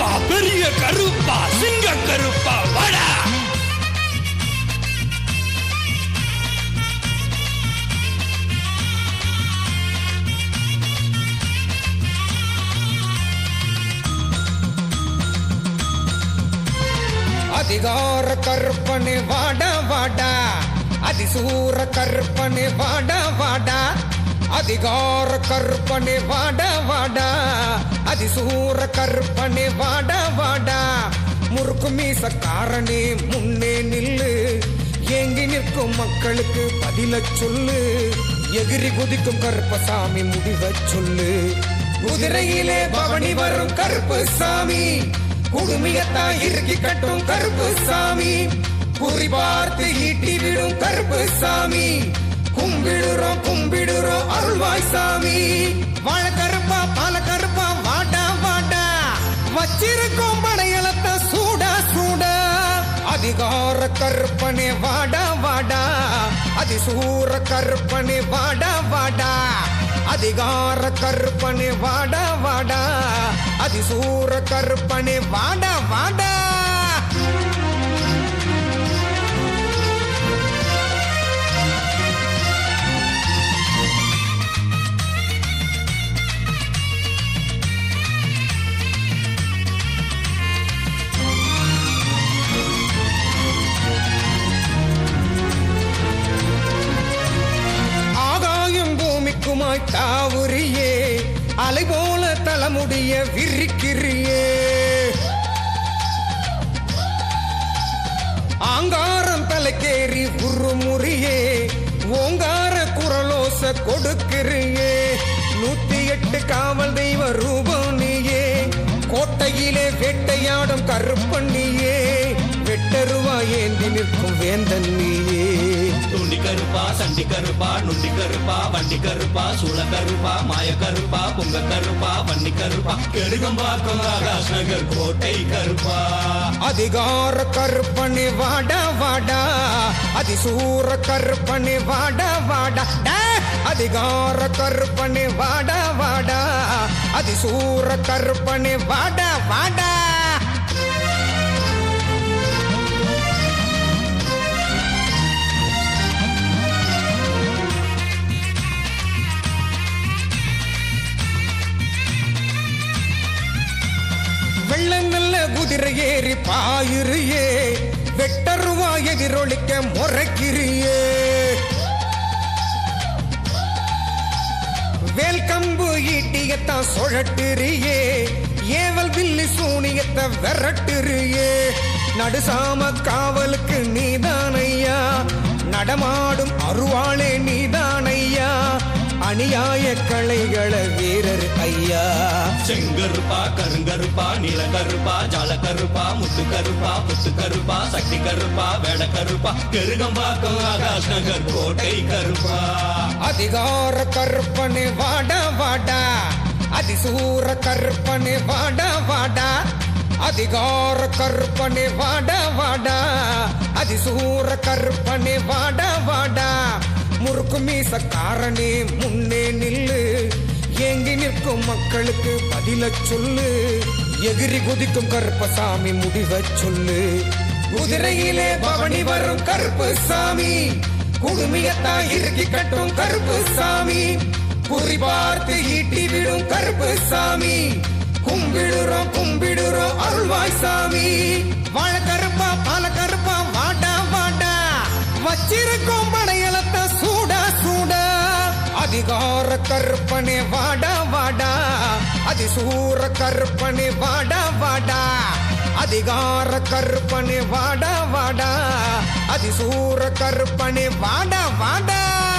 கருப்பா பெரிய கருப்பா சிங்க கருப்பா வடா. அதிகார கற்பனை வாடா வாடா அதிசூர கற்பனை வாடா வாடா. அதிகார கற்பனை வாட வாடா. அதிசூர கற்பனை வாட வாடா. முறுக்கு மீசக்காரனே முன்னே நில்லு. ஏங்கி நிற்கும் மக்களுக்கு பதில சொல்லு. எகிரி குதிக்கும் கருப்பசாமி முடிவ சொல்லு. குதிரையிலே பவனி வரும் கருப்பு சாமி குடுமையத்தான் இறுக்கி கட்டும் கருப்பு சாமி குறி பார்த்து ஈட்டி விடும் கருப்பு சாமி கும்பிடுறோம் கும்பிடுறோம். அருள்வாய் சாமி. வாழ கருப்பா பால கருப்பா வாடா வாடா. வச்சிருக்கோம் படையலத்த சூடா சூடா. அதிகார கற்பனை வாடா வாடா. அதிசூர கற்பனை வாடா வாடா. அதிகார கற்பனை வாடா வாடா. அதிசூர கற்பனை வாடா வாடா. பூமிக்குமாய் தாவுரியே அலை போல தலைமுடிய விரிக்கிறியே. ஆங்காரம் தலைக்கேறி உருமுறியே ஓங்கார குரலோச கொடுக்கிறியே. நூத்தி எட்டு காவல் தெய்வ ரூபம் நீயே கோட்டையிலே வேட்டையாடும் கருப்பண்ணியே. வெட்டருவா ஏந்தி நிற்கும் வேந்தன் நீயே. நுண்டி கருப்பா சண்டி கருப்பா நுண்டி கருப்பா வண்டி கருப்பா சூழ கருப்பா மாய கருப்பா பொங்க கருப்பா வண்டி கருப்பா. கெடுகம்பாக்கம் ஆகாஷ் நகர் கோட்டை கருப்பா. அதிகார கருப்பணி வாடா வாடா. அதிசூர கருப்பணி வாடா வாடா. அதிகார கருப்பணி வாடா வாடா. அதிசூர கருப்பணி வாடா வாடா. மெல்ல மெல்ல குதிரை ஏறி பாயிரியே வெட்டருவா எதிரொலிக்க முறைக்கிறியே. வேல்கம்பு ஈட்டியத்தான் சுழட்டுறியே ஏவல் வில்லி சூனியத்தை விரட்டுறியே. நடுசாம காவலுக்கு நீதானையா. நடமாடும் அருவாளே நீதான அநியாய கலைகள வீரர் ஐயா. செங்கருப்பா கருங்கருப்பா நீல கருப்பா ஜால கருப்பா முத்து கருப்பா புத்து கருப்பா சக்தி கருப்பா வேட கருப்பா கெருகம்பாக்கம் ஆகாஷ் நகர் கோட்டை கருப்பா அதிகார கற்பனை வாடா வாடா. அதிசூர கற்பனை வாடா வாடா. அதிகார கற்பனை வாடா வாடா. அதிசூர கற்பனை வாடா வாடா. முறுக்கு மீசக்காரனே முன்னே நில்லு. ஏங்கி நிற்கும் மக்களுக்கு பதில சொல்லு. எகிரி குதிக்கும் கருப்பசாமி முடிவ சொல்லு. குதிரையிலே பவனி வரும் கருப்பு சாமி குடுமியத்தான் இறுக்கி கட்டும் கருப்பு சாமி குறி பார்த்து ஈட்டி விடும் கருப்பு சாமி கும்பிடுறோம் கும்பிடுறோம் அருள்வாய் சாமி. வாழ கருப்பா பால கருப்பா வாட்டா வாட்டா வச்சிருக்கோம் படை அதிகார கற்பனை வாடா வாடா. அதிசூர கற்பனை வாடா வாடா. அதிகார கற்பனை வாடா வாடா. அதிசூர கற்பனை வாடா வாடா.